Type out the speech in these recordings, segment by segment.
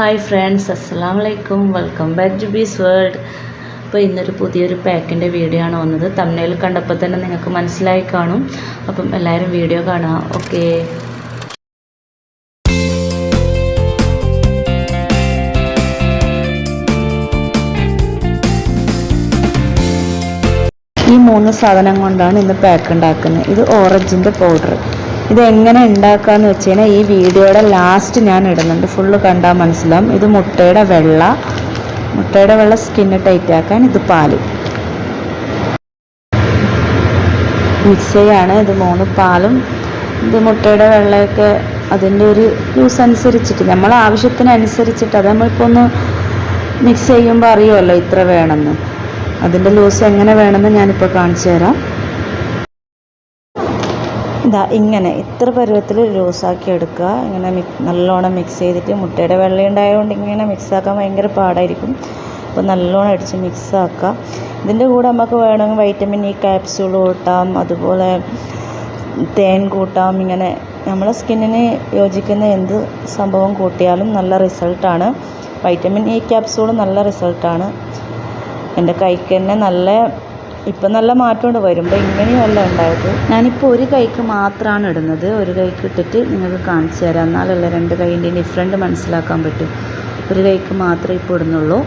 Hi friends അസ്സാം വലൈക്കും welcome back to bees world അപ്പോൾ ഇന്നൊരു പുതിയൊരു പാക്കിന്റെ വീഡിയോ ആണ് വന്നത്. തമിഴിൽ കണ്ടപ്പോൾ തന്നെ നിങ്ങൾക്ക് മനസ്സിലായി കാണും. അപ്പം എല്ലാവരും വീഡിയോ കാണുക ഓക്കെ ഈ മൂന്ന് സാധനം കൊണ്ടാണ് ഇന്ന് പാക്ക് ഉണ്ടാക്കുന്നത്. ഇത് ഓറഞ്ചിന്റെ പൗഡർ ഇത് എങ്ങനെ ഉണ്ടാക്കാന്ന് വെച്ച് കഴിഞ്ഞാൽ ഈ വീഡിയോയുടെ ലാസ്റ്റ് ഞാൻ ഇടുന്നുണ്ട്. ഫുള്ള് കണ്ടാൽ മനസ്സിലാവും. ഇത് മുട്ടയുടെ വെള്ള മുട്ടയുടെ വെള്ള സ്കിന്ന് ടൈറ്റ് ആക്കാൻ ഇത് പാൽ. മിക്സ് ചെയ്യാണ് ഇത് മൂന്ന് പാലും. ഇത് മുട്ടയുടെ വെള്ളമൊക്കെ അതിന്റെ ഒരു യൂസ് അനുസരിച്ചിട്ട് നമ്മൾ ആവശ്യത്തിനനുസരിച്ചിട്ട് അത് നമ്മളിപ്പോൾ ഒന്ന് മിക്സ് ചെയ്യുമ്പോൾ അറിയുമല്ലോ ഇത്ര വേണമെന്ന്. അതിന്റെ ലൂസ് എങ്ങനെ വേണമെന്ന് ഞാനിപ്പോൾ കാണിച്ചു തരാം ഇതാ ഇങ്ങനെ ഇത്ര പരുവത്തിൽ ലൂസാക്കി എടുക്കുക. ഇങ്ങനെ നല്ലോണം മിക്സ് ചെയ്തിട്ട് മുട്ടയുടെ വെള്ളം ഉണ്ടായതുകൊണ്ട് ഇങ്ങനെ മിക്സ് ആക്കാൻ ഭയങ്കര പാടായിരിക്കും. അപ്പോൾ നല്ലോണം അടിച്ച് മിക്സ് ആക്കുക. ഇതിന്റെ കൂടെ നമുക്ക് വേണമെങ്കിൽ വൈറ്റമിൻ ഇ ക്യാപ്സ്യൂൾ കൂട്ടാം. അതുപോലെ തേൻ കൂട്ടാം. ഇങ്ങനെ നമ്മളെ സ്കിന്നിന് യോജിക്കുന്ന എന്ത് സംഭവം കൂട്ടിയാലും നല്ല റിസൾട്ടാണ് വൈറ്റമിൻ ഇ ക്യാപ്സ്യൂൾ നല്ല റിസൾട്ടാണ് എന്റെ കൈക്ക് തന്നെ നല്ല ഇപ്പം നല്ല മാറ്റമുണ്ട്. വരുമ്പോൾ ഇങ്ങനെയല്ല ഉണ്ടായത്. ഞാനിപ്പോൾ ഒരു കൈക്ക് മാത്രമാണ് ഇടുന്നത്. ഒരു കൈക്ക് ഇട്ടിട്ട് നിങ്ങൾക്ക് കാണിച്ചു തരാം. എന്നാലല്ല രണ്ട് കൈന്റെ ഡിഫറെന്റ് മനസ്സിലാക്കാൻ പറ്റും. ഒരു കൈക്ക് മാത്രമേ ഇപ്പോൾ ഇടുന്നുള്ളൂ.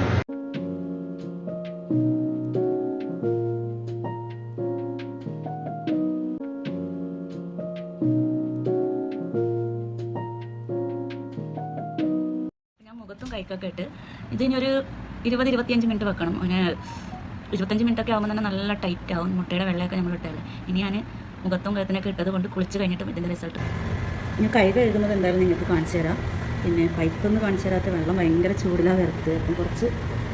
മുഖത്തും കൈക്കൊക്കെ ഇട്ട് ഇതിനൊരു ഇരുപത് ഇരുപത്തിയഞ്ച് മിനിറ്റ് വെക്കണം. അങ്ങനെ ഇരുപത്തഞ്ച് മിനിറ്റ് ഒക്കെ ആകുമ്പോൾ തന്നെ നല്ല ടൈറ്റ് ആവും. മുട്ടയുടെ വെള്ളമൊക്കെ നമ്മൾ ഇട്ടത് ഇനി ഞാൻ മുഖത്തും കഴുത്തിനൊക്കെ ഇട്ടത് കൊണ്ട് കുളിച്ച് കഴിഞ്ഞിട്ടും ഇതിന്റെ റിസൾട്ട് ഞാൻ കൈ കഴുകുന്നത് എന്തായാലും നിങ്ങൾക്ക് കാണിച്ചു തരാം. പിന്നെ പൈപ്പൊന്നും കാണിച്ചു തരാത്ത വെള്ളം ഭയങ്കര ചൂടിലാണ് വരത്ത് അപ്പം കുറച്ച്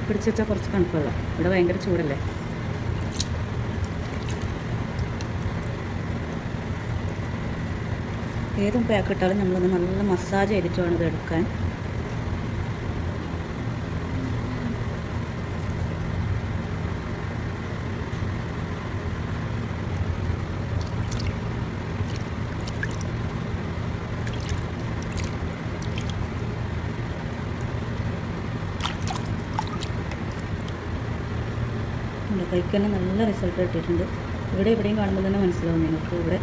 പിടിച്ച് വെച്ചാൽ കുറച്ച് തണുപ്പുള്ള. ഇവിടെ ഭയങ്കര ചൂടല്ലേ? ഏതും പാക്ക് ഇട്ടാലും നമ്മളൊന്ന് നല്ല മസാജ് ചെയ്തിട്ട് വേണം ഇത് എടുക്കാൻ. കൈക്ക് തന്നെ നല്ല റിസൾട്ട് കിട്ടിയിട്ടുണ്ട്. ഇവിടെ എവിടെയും കാണുമ്പോൾ തന്നെ മനസ്സിലാവും നിങ്ങൾക്ക് ഇവിടെ.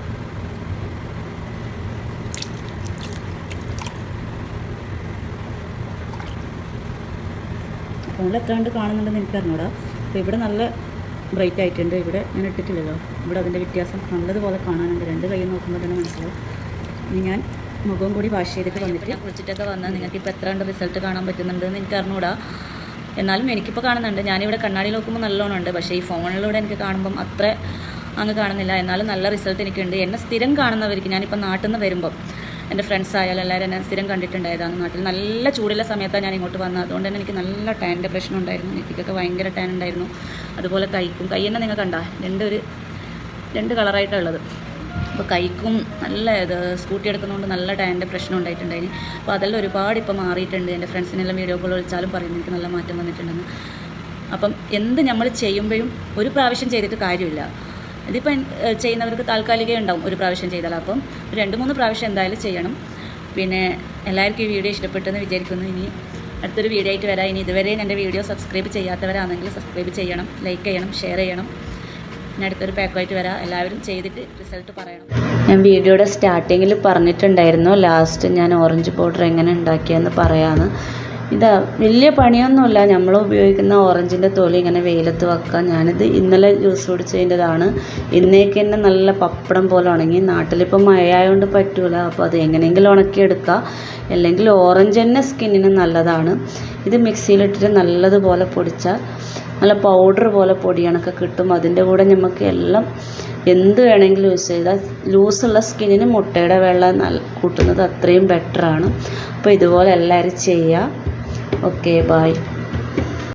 ഫോണിൽ എത്ര കണ്ട് കാണുന്നുണ്ടെന്ന് എനിക്ക് അറിഞ്ഞൂടാ. അപ്പോൾ ഇവിടെ നല്ല ബ്രൈറ്റ് ആയിട്ടുണ്ട്. ഇവിടെ ഞാൻ ഇട്ടിട്ടില്ലല്ലോ. ഇവിടെ അതിന്റെ വ്യത്യാസം നല്ലതുപോലെ കാണാനുണ്ട്. രണ്ട് കൈ നോക്കുമ്പോൾ തന്നെ മനസ്സിലാവും. ഇനി ഞാൻ മുഖം കൂടി വാഷ് ചെയ്തിട്ട് വന്നിട്ട് കുളിച്ചിട്ടൊക്കെ വന്നാൽ നിങ്ങൾക്ക് ഇപ്പോൾ എത്ര കണ്ട് റിസൾട്ട് കാണാൻ പറ്റുന്നുണ്ടെന്ന് എനിക്ക് അറിഞ്ഞൂടാ. എന്നാലും എനിക്കിപ്പോൾ കാണുന്നുണ്ട്. ഞാനിവിടെ കണ്ണാടി നോക്കുമ്പോൾ നല്ലോണം ഉണ്ട് പക്ഷേ ഈ ഫോണിലൂടെ എനിക്ക് കാണുമ്പം അത്ര അങ്ങ് കാണുന്നില്ല. എന്നാലും നല്ല റിസൾട്ട് എനിക്കുണ്ട്. എന്നെ സ്ഥിരം കാണുന്നവർക്ക് ഞാനിപ്പോൾ നാട്ടിൽ നിന്ന് വരുമ്പം എന്റെ ഫ്രണ്ട്സ് ആയാലും എല്ലാവരും എന്നെ സ്ഥിരം കണ്ടിട്ടുണ്ടായതാണ് നാട്ടിൽ. നല്ല ചൂടുള്ള സമയത്താണ് ഞാൻ ഇങ്ങോട്ട് വന്നത്. അതുകൊണ്ട് തന്നെ എനിക്ക് നല്ല ടാന്റെ പ്രശ്നം ഉണ്ടായിരുന്നു. എനിക്കൊക്കെ ഭയങ്കര ടാൻ ഉണ്ടായിരുന്നു. അതുപോലെ കൈക്കും. കൈ തന്നെ നിങ്ങൾ കണ്ട? രണ്ട് ഒരു രണ്ട് കളറായിട്ടാണ് ഉള്ളത്. അപ്പോൾ കൈക്കും നല്ല ഇത് സ്കൂട്ടി എടുക്കുന്നതുകൊണ്ട് നല്ല ടാനിന്റെ പ്രശ്നം ഉണ്ടായിട്ടുണ്ടായിരുന്നു അപ്പോൾ അതെല്ലാം ഒരുപാട് ഇപ്പോൾ മാറിയിട്ടുണ്ട്. എന്റെ ഫ്രണ്ട്സിനെല്ലാം വീഡിയോ കോൾ വിളിച്ചാലും പറയുന്നു എനിക്ക് നല്ല മാറ്റം വന്നിട്ടുണ്ടെന്ന്. അപ്പം എന്ത് നമ്മൾ ചെയ്യുമ്പോഴും ഒരു പ്രാവശ്യം ചെയ്തിട്ട് കാര്യമില്ല. ഇതിപ്പം ചെയ്യുന്നവർക്ക് താൽക്കാലികം ഉണ്ടാവും ഒരു പ്രാവശ്യം ചെയ്താൽ. അപ്പം രണ്ട് മൂന്ന് പ്രാവശ്യം എന്തായാലും ചെയ്യണം. പിന്നെ എല്ലാവർക്കും ഈ വീഡിയോ ഇഷ്ടപ്പെട്ടെന്ന് വിചാരിക്കുന്നു. ഇനി അടുത്തൊരു വീഡിയോ ആയിട്ട് വരാം. ഇനി ഇതുവരെയും എന്റെ വീഡിയോ സബ്സ്ക്രൈബ് ചെയ്യാത്തവരാണെങ്കിൽ സബ്സ്ക്രൈബ് ചെയ്യണം ലൈക്ക് ചെയ്യണം ഷെയർ ചെയ്യണം. ഞാൻ അടുത്തൊരു പാക്കുമായിട്ട് വരാം. എല്ലാവരും ചെയ്തിട്ട് റിസൾട്ട് പറയണം. ഞാൻ വീഡിയോയുടെ സ്റ്റാർട്ടിങ്ങിൽ പറഞ്ഞിട്ടുണ്ടായിരുന്നു. ലാസ്റ്റ് ഞാൻ ഓറഞ്ച് പൗഡർ എങ്ങനെ ഉണ്ടാക്കിയെന്ന് പറയാമെന്ന് ഇതാ വലിയ പണിയൊന്നുമില്ല. നമ്മൾ ഉപയോഗിക്കുന്ന ഓറഞ്ചിന്റെ തൊലി ഇങ്ങനെ വെയിലത്ത് വെക്കാം. ഞാനിത് ഇന്നലെ ജ്യൂസ് കുടിച്ചതിന്റെതാണ്. ഇന്നേക്ക് തന്നെ നല്ല പപ്പടം പോലെ ഉണങ്ങി. നാട്ടിലിപ്പോൾ മഴയായതുകൊണ്ട് പറ്റൂല. അപ്പോൾ അത് എങ്ങനെയെങ്കിലും ഉണക്കിയെടുക്കുക അല്ലെങ്കിൽ ഓറഞ്ച് തന്നെ സ്കിന്നിന് നല്ലതാണ്. ഇത് മിക്സിയിലിട്ടിട്ട് നല്ലതുപോലെ പൊടിച്ചാൽ നല്ല പൗഡർ പോലെ പൊടിയണൊക്കെ കിട്ടും. അതിന്റെ കൂടെ നമുക്ക് എല്ലാം എന്ത് വേണമെങ്കിലും യൂസ് ചെയ്താൽ ലൂസുള്ള സ്കിന്നിന് മുട്ടയുടെ വെള്ളം നല്ല കൂട്ടുന്നത് അത്രയും ബെറ്ററാണ് അപ്പോൾ ഇതുപോലെ എല്ലാവരും ചെയ്യുക ഓക്കെ ബായ്